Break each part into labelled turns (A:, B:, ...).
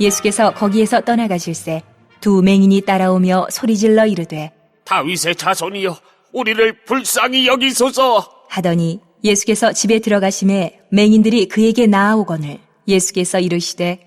A: 예수께서 거기에서 떠나가실새 두 맹인이 따라오며 소리질러 이르되
B: 다윗의 자손이여 우리를 불쌍히 여기소서
A: 하더니 예수께서 집에 들어가심에 맹인들이 그에게 나아오거늘 예수께서 이르시되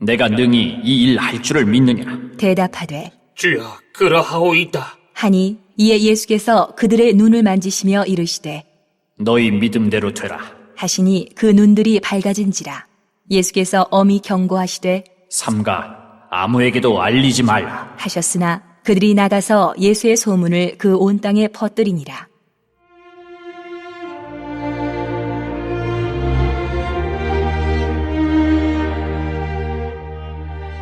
C: 내가 능히 이 일 할 줄을 믿느냐?
A: 대답하되
B: 주여 그러하오이다
A: 하니 이에 예수께서 그들의 눈을 만지시며 이르시되
C: 너희 믿음대로 되라.
A: 하시니 그 눈들이 밝아진지라 예수께서 엄히 경고하시되
C: 삼가 아무에게도 알리지 말라.
A: 하셨으나 그들이 나가서 예수의 소문을 그 온 땅에 퍼뜨리니라.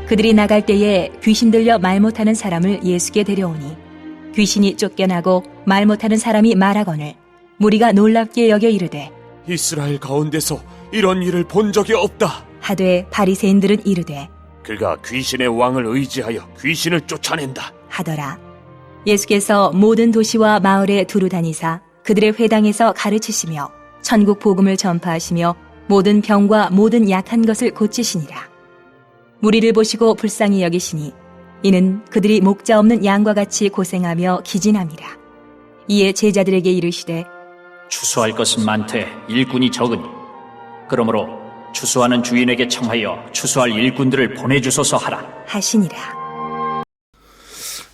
A: 그들이 나갈 때에 귀신 들려 말 못하는 사람을 예수께 데려오니 귀신이 쫓겨나고 말 못하는 사람이 말하거늘 무리가 놀랍게 여겨 이르되
B: 이스라엘 가운데서 이런 일을 본 적이 없다
A: 하되 바리새인들은 이르되
B: 그가 귀신의 왕을 의지하여 귀신을 쫓아낸다
A: 하더라. 예수께서 모든 도시와 마을에 두루 다니사 그들의 회당에서 가르치시며 천국 복음을 전파하시며 모든 병과 모든 약한 것을 고치시니라. 무리를 보시고 불쌍히 여기시니 이는 그들이 목자 없는 양과 같이 고생하며 기진함이라. 이에 제자들에게 이르시되
C: 추수할 것은 많되 일꾼이 적으니 그러므로 추수하는 주인에게 청하여 추수할 일꾼들을 보내주소서 하라.
A: 하시니라.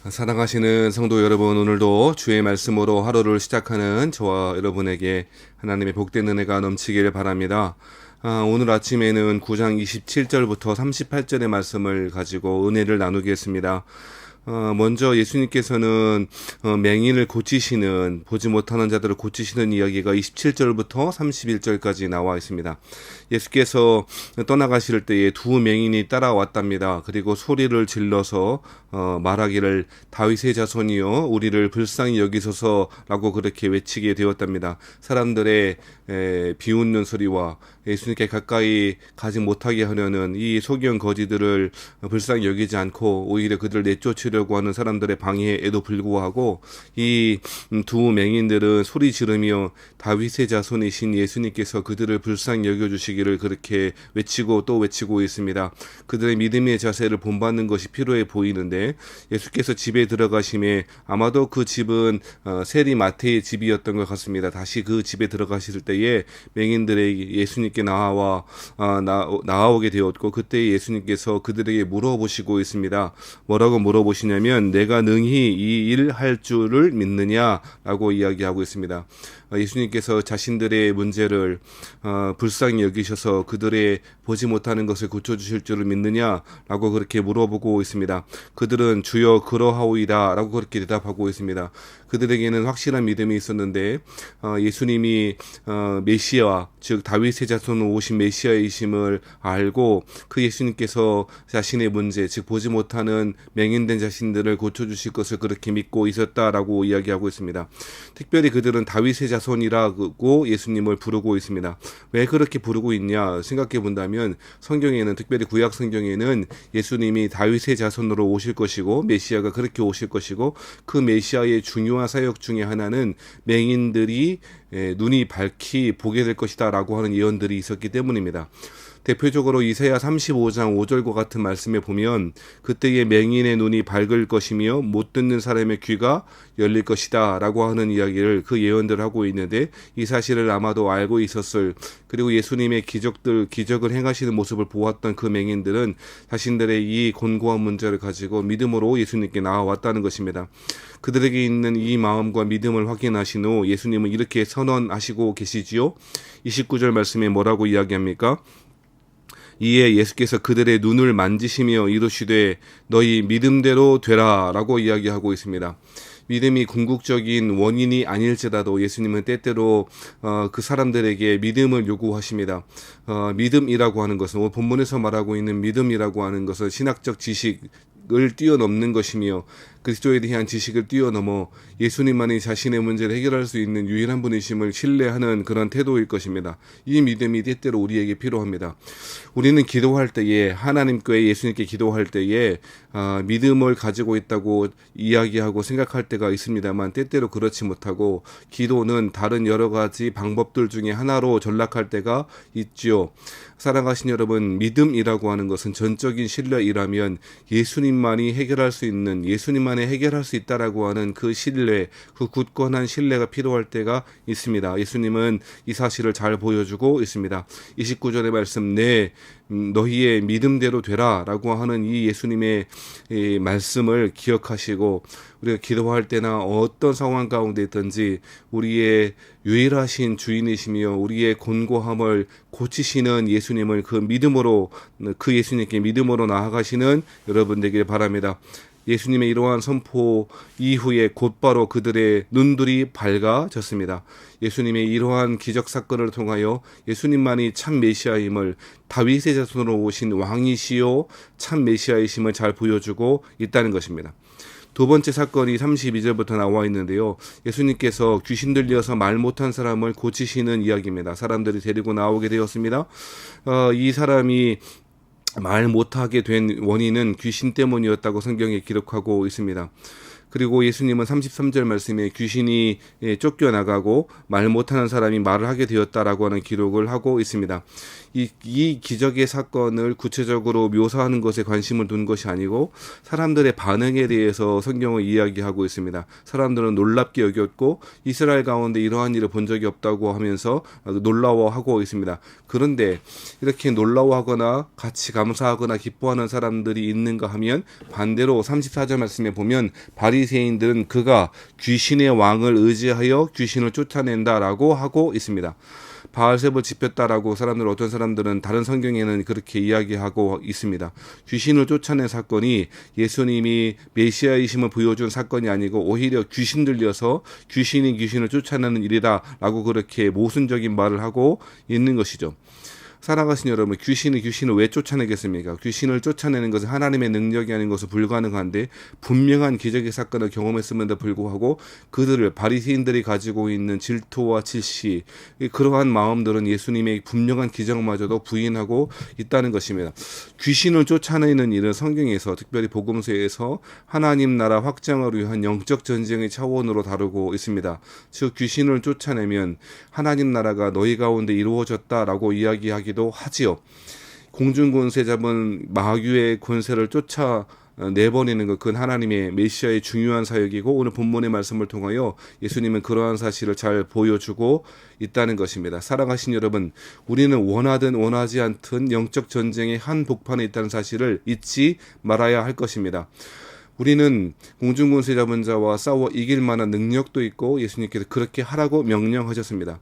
D: 사랑하시는 성도 여러분, 오늘도 주의 말씀으로 하루를 시작하는 저와 여러분에게 하나님의 복된 은혜가 넘치기를 바랍니다. 아, 오늘 아침에는 9장 27절부터 38절의 말씀을 가지고 은혜를 나누겠습니다. 어, 먼저 예수님께서는 어, 맹인을 고치시는 보지 못하는 자들을 고치시는 이야기가 27절부터 31절까지 나와 있습니다. 예수께서 떠나가실 때에 두 맹인이 따라왔답니다. 그리고 소리를 질러서 어, 말하기를 다윗의 자손이여 우리를 불쌍히 여기소서라고 그렇게 외치게 되었답니다. 사람들의 에, 비웃는 소리와 예수님께 가까이 가지 못하게 하려는 이 소경 거지들을 불쌍히 여기지 않고 오히려 그들을 내쫓으려고 하는 사람들의 방해에도 불구하고 이 두 맹인들은 소리 지르며 다윗의 자손이신 예수님께서 그들을 불쌍히 여겨 주시기를 그렇게 외치고 또 외치고 있습니다. 그들의 믿음의 자세를 본받는 것이 필요해 보이는데 예수께서 집에 들어가심에 아마도 그 집은 어, 세리 마태의 집이었던 것 같습니다. 다시 그 집에 들어가실 때에 맹인들에게 예수님께 나와 아, 나, 나오게 되었고 그때 예수님께서 그들에게 물어보시고 있습니다. 뭐라고 물어보시냐면 내가 능히 이 일 할 줄을 믿느냐라고 이야기하고 있습니다. 어, 예수님께서 자신들의 문제를 어, 불쌍히 여기셔서 그들의 보지 못하는 것을 고쳐주실 줄을 믿느냐라고 그렇게 물어보고 있습니다. 그들은 주여 그러하오이다라고 그렇게 대답하고 있습니다. 그들에게는 확실한 믿음이 있었는데 어, 예수님이 어, 메시아 즉 다윗의 자손으로 오신 메시아이심을 알고 그 예수님께서 자신의 문제 즉 보지 못하는 맹인된 자신들을 고쳐주실 것을 그렇게 믿고 있었다라고 이야기하고 있습니다. 특별히 그들은 다윗의 자손 이라고 예수님을 부르고 있습니다. 왜 그렇게 부르고 있냐 생각해 본다면 성경에는 특별히 구약 성경에는 예수님이 다윗의 자손으로 오실 것이고 메시아가 그렇게 오실 것이고 그 메시아의 중요한 사역 중에 하나는 맹인들이 에, 눈이 밝히 보게 될 것이다라고 하는 예언들이 있었기 때문입니다. 대표적으로 이사야 35장 5절과 같은 말씀에 보면 그때의 맹인의 눈이 밝을 것이며 못 듣는 사람의 귀가 열릴 것이다라고 하는 이야기를 그 예언들 하고 있는데 이 사실을 아마도 알고 있었을 그리고 예수님의 기적들 기적을 행하시는 모습을 보았던 그 맹인들은 자신들의 이 곤고한 문제를 가지고 믿음으로 예수님께 나아왔다는 것입니다. 그들에게 있는 이 마음과 믿음을 확인하신 후 예수님은 이렇게 선언하시고 계시지요. 29절 말씀에 뭐라고 이야기합니까? 이에 예수께서 그들의 눈을 만지시며 이르시되 너희 믿음대로 되라라고 이야기하고 있습니다. 믿음이 궁극적인 원인이 아닐지라도 예수님은 때때로 어, 그 사람들에게 믿음을 요구하십니다. 어, 믿음이라고 하는 것은 본문에서 말하고 있는 믿음이라고 하는 것은 신학적 지식 을 뛰어넘는 것이며 그리스도에 대한 지식을 뛰어넘어 예수님만이 자신의 문제를 해결할 수 있는 유일한 분이심을 신뢰하는 그런 태도일 것입니다. 이 믿음이 때때로 우리에게 필요합니다. 우리는 기도할 때에 하나님께 예수님께 기도할 때에 아, 믿음을 가지고 있다고 이야기하고 생각할 때가 있습니다만 때때로 그렇지 못하고 기도는 다른 여러 가지 방법들 중에 하나로 전락할 때가 있지요. 사랑하신 여러분, 믿음이라고 하는 것은 전적인 신뢰이라면 예수님만이 해결할 수 있는 예수님만 이 해결할 수 있다라고 하는 그 신뢰, 그 굳건한 신뢰가 필요할 때가 있습니다. 예수님은 이 사실을 잘 보여주고 있습니다. 29절의 말씀, 네, 음, 너희의 믿음대로 되라라고 하는 이 예수님의 이 말씀을 기억하시고 우리가 기도할 때나 어떤 상황 가운데 있든지 우리의 유일하신 주인이시며 우리의 곤고함을 고치시는 예수님을 그 믿음으로 그 예수님께 믿음으로 나아가시는 여러분 되길 바랍니다. 예수님의 이러한 선포 이후에 곧바로 그들의 눈들이 밝아졌습니다. 예수님의 이러한 기적 사건을 통하여 예수님만이 참 메시아임을 다윗의 자손으로 오신 왕이시요 참 메시아이심을 잘 보여주고 있다는 것입니다. 두 번째 사건이 32절부터 나와 있는데요. 예수님께서 귀신 들려서 말 못한 사람을 고치시는 이야기입니다. 사람들이 데리고 나오게 되었습니다. 어, 이 사람이 말 못하게 된 원인은 귀신 때문이었다고 성경에 기록하고 있습니다. 그리고 예수님은 33절 말씀에 귀신이 예, 쫓겨나가고 말 못하는 사람이 말을 하게 되었다라고 하는 기록을 하고 있습니다. 이, 이 기적의 사건을 구체적으로 묘사하는 것에 관심을 둔 것이 아니고 사람들의 반응에 대해서 성경을 이야기하고 있습니다. 사람들은 놀랍게 여겼고 이스라엘 가운데 이러한 일을 본 적이 없다고 하면서 놀라워하고 있습니다. 그런데 이렇게 놀라워하거나 같이 감사하거나 기뻐하는 사람들이 있는가 하면 반대로 34절 말씀에 보면 바리새인들은 그가 귀신의 왕을 의지하여 귀신을 쫓아낸다라고 하고 있습니다. 바알셉을 지폈다라고 사람들 어떤 사람들은 다른 성경에는 그렇게 이야기하고 있습니다. 귀신을 쫓아낸 사건이 예수님이 메시아이심을 보여준 사건이 아니고 오히려 귀신 들려서 귀신이 귀신을 쫓아내는 일이다라고 그렇게 모순적인 말을 하고 있는 것이죠. 살아가신 여러분, 귀신이 귀신을 왜 쫓아내겠습니까? 귀신을 쫓아내는 것은 하나님의 능력이 아닌 것은 불가능한데 분명한 기적의 사건을 경험했음에도 불구하고 그들을 바리새인들이 가지고 있는 질투와 질시 그러한 마음들은 예수님의 분명한 기적마저도 부인하고 있다는 것입니다. 귀신을 쫓아내는 일은 성경에서 특별히 복음서에서 하나님 나라 확장을 위한 영적 전쟁의 차원으로 다루고 있습니다. 즉 귀신을 쫓아내면 하나님 나라가 너희 가운데 이루어졌다라고 이야기하기 이기도 하지요. 공중 권세 잡은 마귀의 권세를 쫓아 내버리는 것, 그건 하나님의 메시아의 중요한 사역이고 오늘 본문의 말씀을 통하여 예수님은 그러한 사실을 잘 보여주고 있다는 것입니다. 사랑하신 여러분, 우리는 원하든 원하지 않든 영적 전쟁의 한 복판에 있다는 사실을 잊지 말아야 할 것입니다. 우리는 공중권세 잡은 자와 싸워 이길 만한 능력도 있고 예수님께서 그렇게 하라고 명령하셨습니다.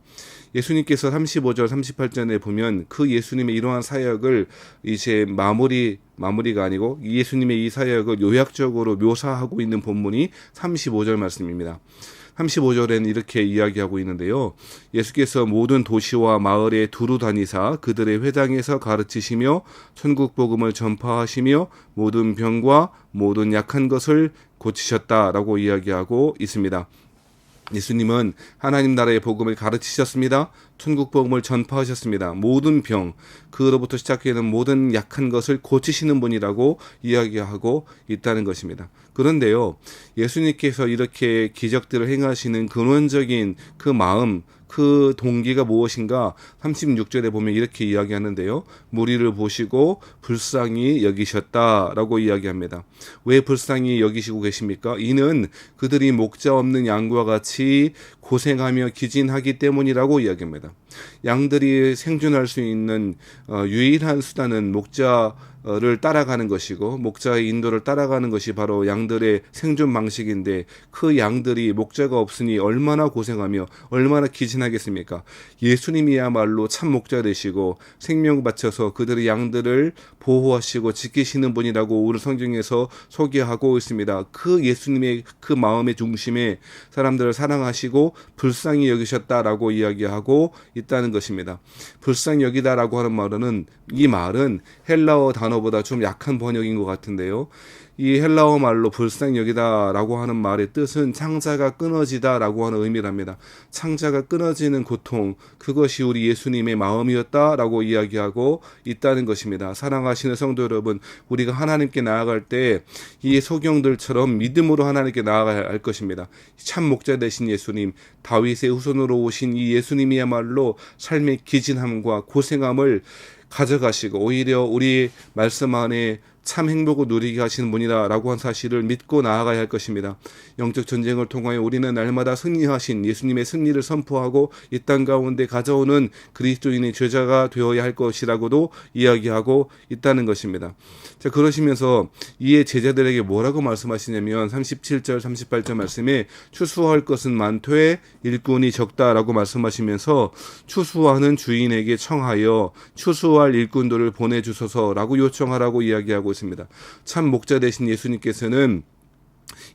D: 예수님께서 35절 38절에 보면 그 예수님의 이러한 사역을 이제 마무리 마무리가 아니고 예수님의 이 사역을 요약적으로 묘사하고 있는 본문이 35절 말씀입니다. 35절에는 이렇게 이야기하고 있는데요. 예수께서 모든 도시와 마을에 두루 다니사 그들의 회당에서 가르치시며 천국 복음을 전파하시며 모든 병과 모든 약한 것을 고치셨다라고 이야기하고 있습니다. 예수님은 하나님 나라의 복음을 가르치셨습니다. 천국 복음을 전파하셨습니다. 모든 병, 그로부터 시작되는 모든 약한 것을 고치시는 분이라고 이야기하고 있다는 것입니다. 그런데요, 예수님께서 이렇게 기적들을 행하시는 근원적인 그 마음, 그 동기가 무엇인가 36절에 보면 이렇게 이야기하는데요. 무리를 보시고 불쌍히 여기셨다라고 이야기합니다. 왜 불쌍히 여기시고 계십니까? 이는 그들이 목자 없는 양과 같이 고생하며 기진하기 때문이라고 이야기합니다. 양들이 생존할 수 있는 어, 유일한 수단은 목자 를 따라가는 것이고 목자의 인도를 따라가는 것이 바로 양들의 생존 방식인데 그 양들이 목자가 없으니 얼마나 고생하며 얼마나 기진하겠습니까? 예수님이야말로 참 목자 되시고 생명 바쳐서 그들의 양들을 보호하시고 지키시는 분이라고 오늘 성경에서 소개하고 있습니다. 그 예수님의 그 마음의 중심에 사람들을 사랑하시고 불쌍히 여기셨다라고 이야기하고 있다는 것입니다. 불쌍히 여기다라고 하는 말은 이 말은 헬라어 단어 단어보다 좀 약한 번역인 것 같은데요. 이 헬라어 말로 불쌍여기다라고 하는 말의 뜻은 창자가 끊어지다라고 하는 의미랍니다. 창자가 끊어지는 고통 그것이 우리 예수님의 마음이었다라고 이야기하고 있다는 것입니다. 사랑하시는 성도 여러분, 우리가 하나님께 나아갈 때 이 소경들처럼 믿음으로 하나님께 할 것입니다. 참 목자 되신 예수님, 다윗의 후손으로 오신 이 예수님이야말로 삶의 기진함과 고생함을 가져가시고 오히려 우리 말씀 안에 참 행복을 누리게 하시는 분이다라고 한 사실을 믿고 나아가야 할 것입니다. 영적 전쟁을 통하여 우리는 날마다 승리하신 예수님의 승리를 선포하고 이 땅 가운데 가져오는 그리스도인의 제자가 되어야 할 것이라고도 이야기하고 있다는 것입니다. 자, 그러시면서 이에 제자들에게 뭐라고 말씀하시냐면 37절 38절 말씀에 추수할 것은 많되 일꾼이 적다라고 말씀하시면서 추수하는 주인에게 청하여 추수할 일꾼들을 보내 주소서라고 요청하라고 이야기하고 있습니다. 참 목자 되신 예수님께서는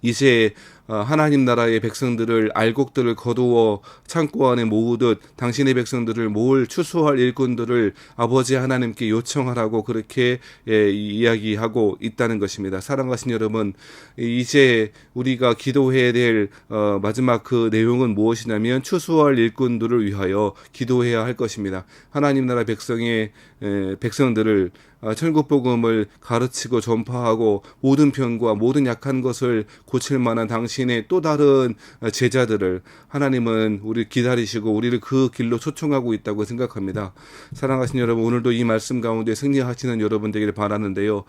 D: 이제 어, 하나님 나라의 백성들을 알곡들을 거두어 창고 안에 모으듯 당신의 백성들을 모을 추수할 일꾼들을 아버지 하나님께 요청하라고 그렇게 예, 이야기하고 있다는 것입니다. 사랑하신 여러분, 이제 우리가 기도해야 될 어, 마지막 그 내용은 무엇이냐면 추수할 일꾼들을 위하여 기도해야 할 것입니다. 하나님 나라 백성의 에, 백성들을 어, 천국 복음을 가르치고 전파하고 모든 병과 모든 약한 것을 고칠 만한 당신의 또 다른 어, 제자들을 하나님은 우리 기다리시고 우리를 그 길로 초청하고 있다고 생각합니다. 사랑하신 여러분 오늘도 이 말씀 가운데 승리하시는 여러분 되기를 바라는데요.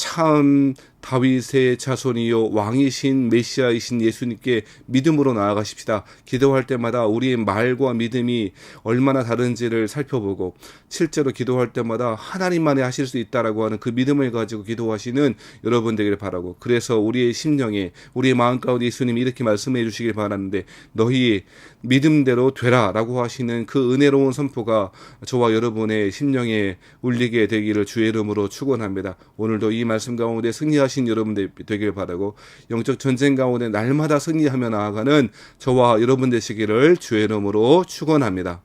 D: 참 다윗의 자손이요 왕이신 메시아이신 예수님께 믿음으로 나아가십시다. 기도할 때마다 우리의 말과 믿음이 얼마나 다른지를 살펴보고 실제로 기도할 때마다 하나님만이 하실 수 있다라고 하는 그 믿음을 가지고 기도하시는 여러분 되기를 바라고 그래서 우리의 심령에 우리의 마음 가운데 예수님이 이렇게 말씀해 주시길 바라는데 너희 믿음대로 되라라고 하시는 그 은혜로운 선포가 저와 여러분의 심령에 울리게 되기를 주의 이름으로 축원합니다. 오늘도 이 말씀 가운데 승리하신 여러분 되길 바라고 영적 전쟁 가운데 날마다 승리하며 나아가는 저와 여러분 되시기를 주의 이름으로 축원합니다.